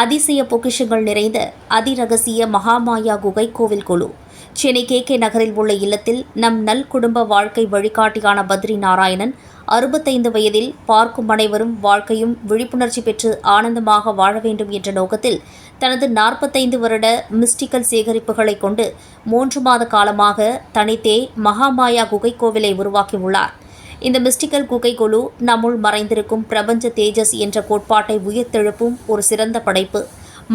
அதிசய பொக்கிஷங்கள் நிறைந்த அதிரகசிய மகாமாயா குகை கோவில் குழு. சென்னை கே கே நகரில் உள்ள இல்லத்தில் நம் நல் குடும்ப வாழ்க்கை வழிகாட்டியான பத்ரி நாராயணன் அறுபத்தைந்து வயதில் பார்க்கும் அனைவரும் வாழ்க்கையும் விழிப்புணர்ச்சி பெற்று ஆனந்தமாக வாழ வேண்டும் என்ற நோக்கத்தில் தனது நாற்பத்தைந்து வருட மிஸ்டிக்கல் சேகரிப்புகளை கொண்டு மூன்று மாத காலமாக தனித்தே மகாமாயா குகை கோவிலை உருவாக்கியுள்ளார். இந்த மிஸ்டிக்கல் குகை குழு நம்முள் மறைந்திருக்கும் பிரபஞ்ச தேஜஸ் என்ற கோட்பாட்டை உயிர்த்தெழுப்பும் ஒரு சிறந்த படைப்பு.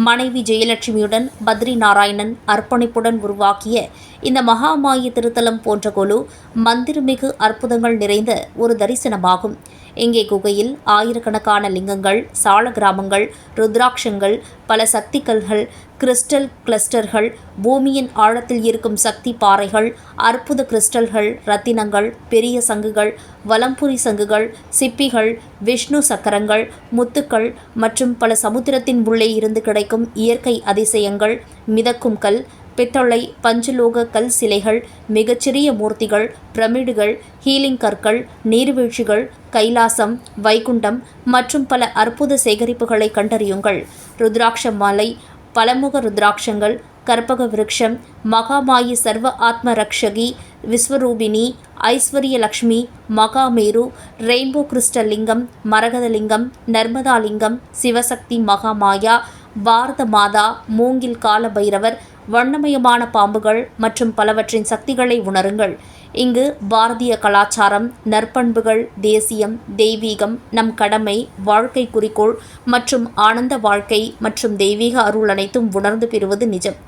மனைவி ஜெயலட்சுமியுடன் பத்ரி நாராயணன் அர்ப்பணிப்புடன் உருவாக்கிய இந்த மகாமாய திருத்தலம் போன்ற குழு மந்திரமிகு அற்புதங்கள் நிறைந்த ஒரு தரிசனமாகும். இங்கே குகையில் ஆயிரக்கணக்கான லிங்கங்கள் சால கிராமங்கள் ருத்ராட்சங்கள் பல சக்திகல்கள் கிறிஸ்டல் கிளஸ்டர்கள் பூமியின் ஆழத்தில் இருக்கும் சக்தி பாறைகள் அற்புத கிறிஸ்டல்கள் ரத்தினங்கள் பெரிய சங்குகள் வலம்புரி சங்குகள் சிப்பிகள் விஷ்ணு சக்கரங்கள் முத்துக்கள் மற்றும் பல சமுத்திரத்தின் உள்ளே இருந்து கிடைக்கும் இயற்கை அதிசயங்கள் மிதக்கும் கல் பித்தளை பஞ்சலோக கல் சிலைகள் மிகச்சிறிய மூர்த்திகள் பிரமிடுகள் ஹீலிங் கற்கள் நீர்வீழ்ச்சிகள் கைலாசம் வைகுண்டம் மற்றும் பல அற்புத சேகரிப்புகளை கண்டறியுங்கள். ருத்ராட்ச மாலை பலமுக ருத்ராட்சங்கள் கற்பக விருட்சம் மகாமாயி சர்வ ஆத்ம ரக்ஷகி விஸ்வரூபிணி ஐஸ்வர்ய லக்ஷ்மி மகாமேரு ரெயின்போ கிறிஸ்டல் லிங்கம் மரகத லிங்கம் நர்மதா லிங்கம் சிவசக்தி மகாமாயா பாரத மாதா மூங்கில் கால பைரவர் வண்ணமயமான பாம்புகள் மற்றும் பலவற்றின் சக்திகளை உணருங்கள். இங்கு பாரதிய கலாச்சாரம் நற்பண்புகள் தேசியம் தெய்வீகம் நம் கடமை வாழ்க்கை குறிக்கோள் மற்றும் ஆனந்த வாழ்க்கை மற்றும் தெய்வீக அருள் அனைத்தும் உணர்ந்து பெறுவது நிஜம்.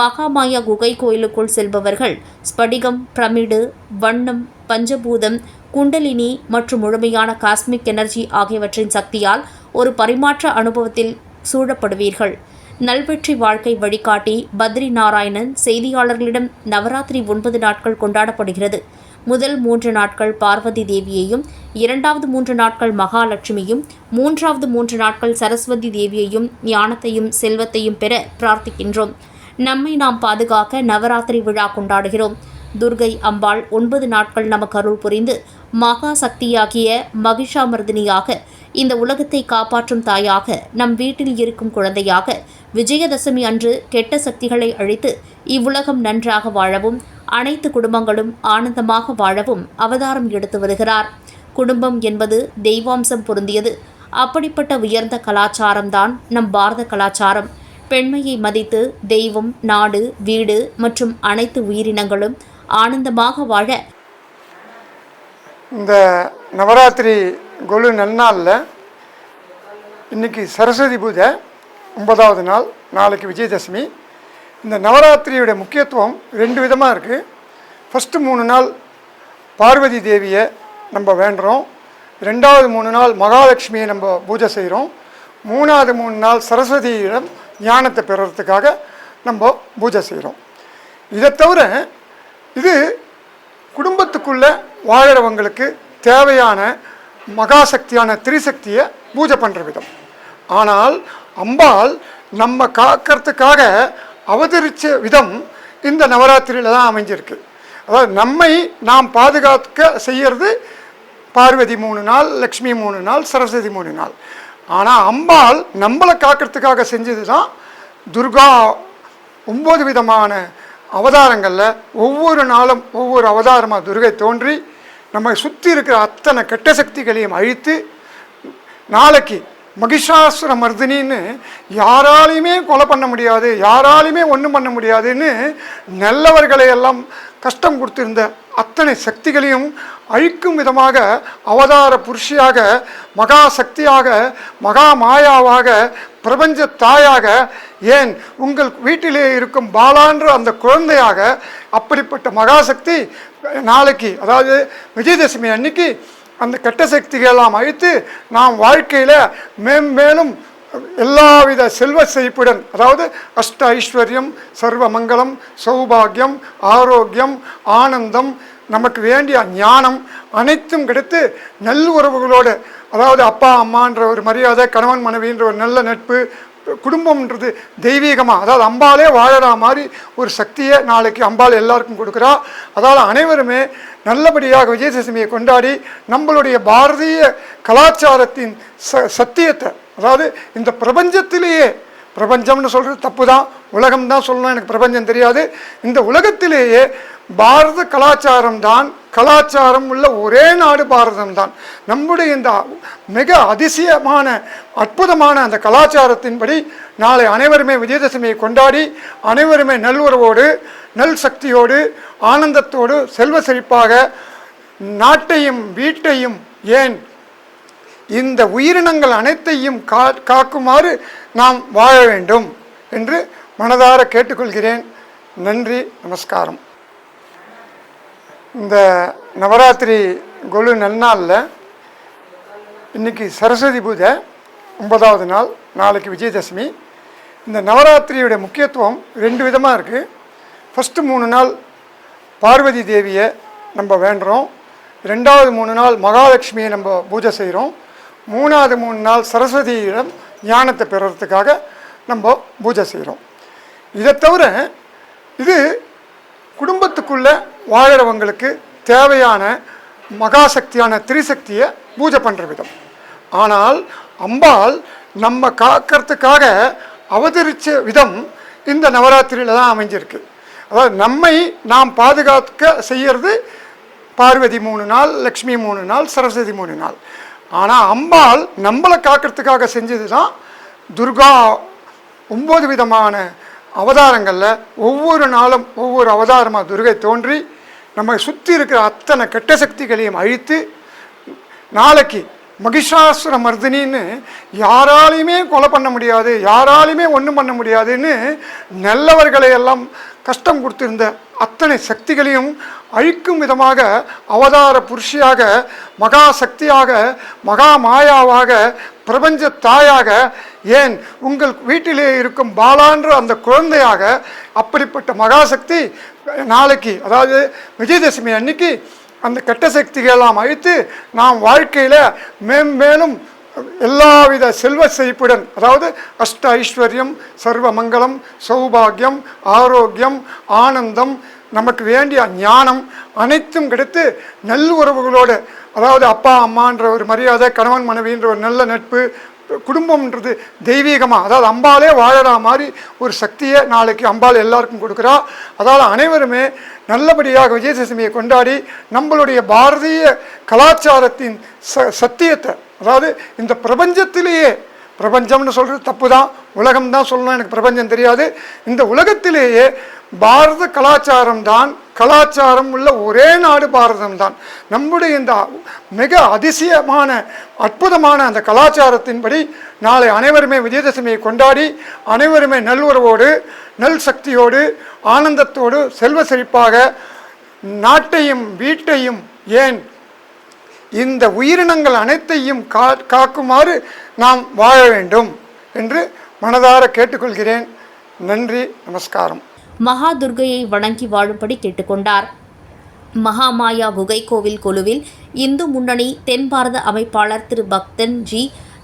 மகாமாயா குகை கோயிலுக்குள் செல்பவர்கள் ஸ்படிகம் பிரமிடு வண்ணம் பஞ்சபூதம் குண்டலினி மற்றும் முழுமையான காஸ்மிக் எனர்ஜி ஆகியவற்றின் சக்தியால் ஒரு பரிமாற்ற அனுபவத்தில் சூழப்படுவீர்கள். நல்வெற்றி வாழ்க்கை வழிகாட்டி பத்ரி நாராயணன் செய்தியாளர்களிடம் நவராத்திரி ஒன்பது நாட்கள் கொண்டாடப்படுகிறது. முதல் மூன்று நாட்கள் பார்வதி தேவியையும் இரண்டாவது மூன்று நாட்கள் மகாலட்சுமியும் மூன்றாவது மூன்று நாட்கள் சரஸ்வதி தேவியையும் ஞானத்தையும் செல்வத்தையும் பெற பிரார்த்திக்கின்றோம். நம்மை நாம் பாதுகாக்க நவராத்திரி விழா கொண்டாடுகிறோம். துர்கை அம்பாள் ஒன்பது நாட்கள் நமக்கு அருள் புரிந்து மகா சக்தியாகிய மகிஷாமர்தினியாக இந்த உலகத்தை காப்பாற்றும் தாயாக நம் வீட்டில் இருக்கும் குழந்தையாக விஜயதசமி அன்று கெட்ட சக்திகளை அழித்து இவ்வுலகம் நன்றாக வாழவும் அனைத்து குடும்பங்களும் ஆனந்தமாக வாழவும் அவதாரம் எடுத்து வருகிறார். குடும்பம் என்பது தெய்வாம்சம் பொருந்தியது. அப்படிப்பட்ட உயர்ந்த கலாச்சாரம்தான் நம் பாரத கலாச்சாரம். பெண்மையை மதித்து தெய்வம் நாடு வீடு மற்றும் அனைத்து உயிரினங்களும் ஆனந்தமாக வாழ இந்த நவராத்திரி கொலு நன்னாளில் இன்றைக்கி சரஸ்வதி பூஜை ஒன்பதாவது நாள் நாளைக்கு விஜயதசமி. இந்த நவராத்திரியோட முக்கியத்துவம் ரெண்டு விதமாக இருக்குது ஃபஸ்ட்டு மூணு நாள் பார்வதி தேவியை நம்ம வேண்டுறோம். ரெண்டாவது மூணு நாள் மகாலட்சுமியை நம்ம பூஜை செய்கிறோம் மூணாவது மூணு நாள் சரஸ்வதியிடம் ஞானத்தை பெறுறதுக்காக நம்ம பூஜை செய்கிறோம் இதை தவிர இது குடும்பத்துக்குள்ளே வாழறவங்களுக்கு தேவையான மகாசக்தியான திரிசக்தியை பூஜை பண்ணுற விதம். ஆனால் அம்பாள் நம்ம காக்கிறதுக்காக அவதரித்த விதம் இந்த நவராத்திரியில் தான் அமைஞ்சிருக்கு. அதாவது நம்மை நாம் பாதுகாக்க செய்கிறது பார்வதி மூணு நாள் லக்ஷ்மி மூணு நாள் சரஸ்வதி மூணு நாள். ஆனால் அம்பாள் நம்மளை காக்கிறதுக்காக செஞ்சது தான் துர்கா ஒம்பது விதமான அவதாரங்களில் ஒவ்வொரு நாளும் ஒவ்வொரு அவதாரமாக துர்கை தோன்றி நம்மை சுற்றி இருக்கிற அத்தனை கெட்ட சக்திகளையும் அழித்து நாளைக்கு மகிஷாசுர மர்தினின்னு யாராலையுமே கொலை பண்ண முடியாது யாராலையுமே ஒன்றும் பண்ண முடியாதுன்னு நல்லவர்களை எல்லாம் கஷ்டம் கொடுத்திருந்த அத்தனை சக்திகளையும் அழிக்கும் விதமாக அவதார புருஷியாக மகா சக்தியாக மகா மாயாவாக பிரபஞ்ச தாயாக ஏன் உங்கள் வீட்டிலே இருக்கும் பாலான்ற அந்த குழந்தையாக அப்படிப்பட்ட மகாசக்தி நாளைக்கு அதாவது விஜயதசமி அன்னைக்கு அந்த கெட்ட சக்திகளெல்லாம் அழித்து நாம் வாழ்க்கையில் மேம்மேலும் எல்லாவித செல்வ செழிப்புடன் அதாவது அஷ்ட ஐஸ்வர்யம் சர்வமங்கலம் சௌபாகியம் ஆரோக்கியம் ஆனந்தம் நமக்கு வேண்டிய ஞானம் அனைத்தும் கிடைத்து நல் உறவுகளோடு அதாவது அப்பா அம்மான்ற ஒரு மரியாதை கணவன் மனைவின்ற ஒரு நல்ல நட்பு குடும்பம்ன்றது தெய்வீகமாக அதாவது அம்பாலே வாழற மாதிரி ஒரு சக்தியை நாளைக்கு அம்பாள் எல்லாருக்கும் கொடுக்குறா. அதால் அனைவருமே நல்லபடியாக விஜயதசமியை கொண்டாடி நம்மளுடைய பாரதிய கலாச்சாரத்தின் ச சத்தியத்தை அதாவது இந்த பிரபஞ்சத்திலேயே பிரபஞ்சம்னு சொல்கிறது தப்பு தான் உலகம் தான் சொல்லணும் எனக்கு பிரபஞ்சம் தெரியாது. இந்த உலகத்திலேயே பாரத கலாச்சாரம் தான் கலாச்சாரம் உள்ள ஒரே நாடு பாரதம் தான் நம்முடைய இந்த மிக அதிசயமான அற்புதமான அந்த கலாச்சாரத்தின்படி நாளை அனைவருமே விஜயதசமியை கொண்டாடி அனைவருமே நல்லுறவோடு நல் சக்தியோடு ஆனந்தத்தோடு செல்வ செழிப்பாக நாட்டையும் வீட்டையும் ஏன் இந்த உயிரினங்கள் அனைத்தையும் கா காக்குமாறு நாம் வாழ வேண்டும் என்று மனதார கேட்டுக்கொள்கிறேன். நன்றி நமஸ்காரம். இந்த நவராத்திரி கொலு நன்னாளில் இன்னைக்கு சரஸ்வதி பூஜை ஒன்பதாவது நாள் நாளைக்கு விஜயதசமி. இந்த நவராத்திரியோட முக்கியத்துவம் ரெண்டு விதமாக இருக்குது ஃபஸ்ட்டு மூணு நாள் பார்வதி தேவியை நம்ம வேண்டுறோம். ரெண்டாவது மூணு நாள் மகாலட்சுமியை நம்ம பூஜை செய்கிறோம் மூணாவது மூணு நாள் சரஸ்வதியிடம் ஞானத்தை பெறுறதுக்காக நம்ம பூஜை செய்கிறோம் இதை தவிர இது குடும்பத்துக்குள்ளே வாழறவங்களுக்கு தேவையான மகாசக்தியான திரிசக்தியை பூஜை பண்ணுற விதம். ஆனால் அம்பாள் நம்ம காக்கிறதுக்காக அவதரித்த விதம் இந்த நவராத்திரியில் தான் அமைஞ்சிருக்கு. அதாவது நம்மை நாம் பாதுகாக்க செய்கிறது பார்வதி மூணு நாள் லக்ஷ்மி மூணு நாள் சரஸ்வதி மூணு நாள். ஆனால் அம்பாள் நம்மளை காக்கிறதுக்காக செஞ்சது தான் துர்கா. ஒம்பது விதமான அவதாரங்களில் ஒவ்வொரு நாளும் ஒவ்வொரு அவதாரமாக துர்கை தோன்றி நம்ம சுற்றி இருக்கிற அத்தனை கெட்ட சக்திகளையும் அழித்து நாளைக்கு மகிஷாசுர மர்தினின்னு யாராலையுமே கொலை பண்ண முடியாது யாராலையுமே ஒன்றும் பண்ண முடியாதுன்னு நல்லவர்களை எல்லாம் கஷ்டம் கொடுத்திருந்த அத்தனை சக்திகளையும் அழிக்கும் விதமாக அவதார புருஷியாக மகா சக்தியாக மகா மாயாவாக பிரபஞ்ச தாயாக ஏன் உங்கள் வீட்டிலே இருக்கும் பாலான்ற அந்த குழந்தையாக அப்படிப்பட்ட மகாசக்தி நாளைக்கு அதாவது விஜயதசமி அன்னைக்கு அந்த கெட்ட சக்திகளெல்லாம் அழித்து நாம் வாழ்க்கையில் மேம்மேலும் எல்லாவித செல்வ செழிப்புடன் அதாவது அஷ்ட ஐஸ்வர்யம் சர்வமங்கலம் சௌபாகியம் ஆரோக்கியம் ஆனந்தம் நமக்கு வேண்டிய ஞானம் அனைத்தும் கிடைத்து நல் உறவுகளோடு அதாவது அப்பா அம்மான்ற ஒரு மரியாதை கணவன் மனைவின்ற ஒரு நல்ல நட்பு குடும்பம்ன்றது தெய்வீகமாக அதாவது அம்பாலே வாழற மாதிரி ஒரு சக்தியை நாளைக்கு அம்பாள் எல்லாருக்கும் கொடுக்குறா. அதாவது அனைவருமே நல்லபடியாக விஜயதசமியை கொண்டாடி நம்மளுடைய பாரதிய கலாச்சாரத்தின் ச சத்தியத்தை அதாவது இந்த பிரபஞ்சத்திலேயே பிரபஞ்சம்னு சொல்கிறது தப்பு தான் உலகம் தான் சொல்லணும் எனக்கு பிரபஞ்சம் தெரியாது. இந்த உலகத்திலேயே பாரத கலாச்சாரம் தான் கலாச்சாரம் உள்ள ஒரே நாடு பாரதம் தான் நம்முடைய இந்த மிக அதிசயமான அற்புதமான அந்த கலாச்சாரத்தின்படி நாளை அனைவருமே விஜயதசமியை கொண்டாடி அனைவருமே நல்லுறவோடு நல் சக்தியோடு ஆனந்தத்தோடு செல்வ செழிப்பாக நாட்டையும் வீட்டையும் ஏன் இந்த உயிரினங்கள் அனைத்தையும் கா காக்குமாறு நாம் வாழ வேண்டும் என்று மனதார கேட்டுக்கொள்கிறேன். நன்றி நமஸ்காரம். மகா துர்கையை வணங்கி வாழும்படி கேட்டுக்கொண்டார். மகாமாயா குகை கோவில் குழுவில் இந்து முன்னணி தென் பாரத அமைப்பாளர் திரு பக்தன் ஜி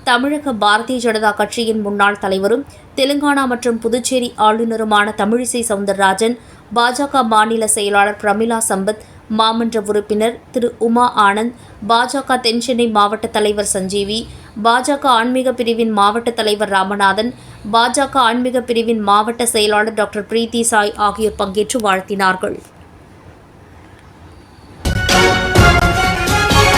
தமிழக பாரதிய ஜனதா கட்சியின் முன்னாள் தலைவரும் தெலுங்கானா மற்றும் புதுச்சேரி ஆளுநருமான தமிழிசை சவுந்தரராஜன் பாஜக மாநில செயலாளர் பிரமிளா சம்பத் மாமன்ற உறுப்பினர் திரு உமா ஆனந்த் பாஜக தென்சென்னை மாவட்ட தலைவர் சஞ்சீவி பாஜக ஆன்மீக பிரிவின் மாவட்ட தலைவர் ராமநாதன் பாஜக ஆன்மீக பிரிவின் மாவட்ட செயலாளர் டாக்டர் பிரீத்தி சாய் ஆகியோர் பங்கேற்று வாழ்த்தினார்கள்.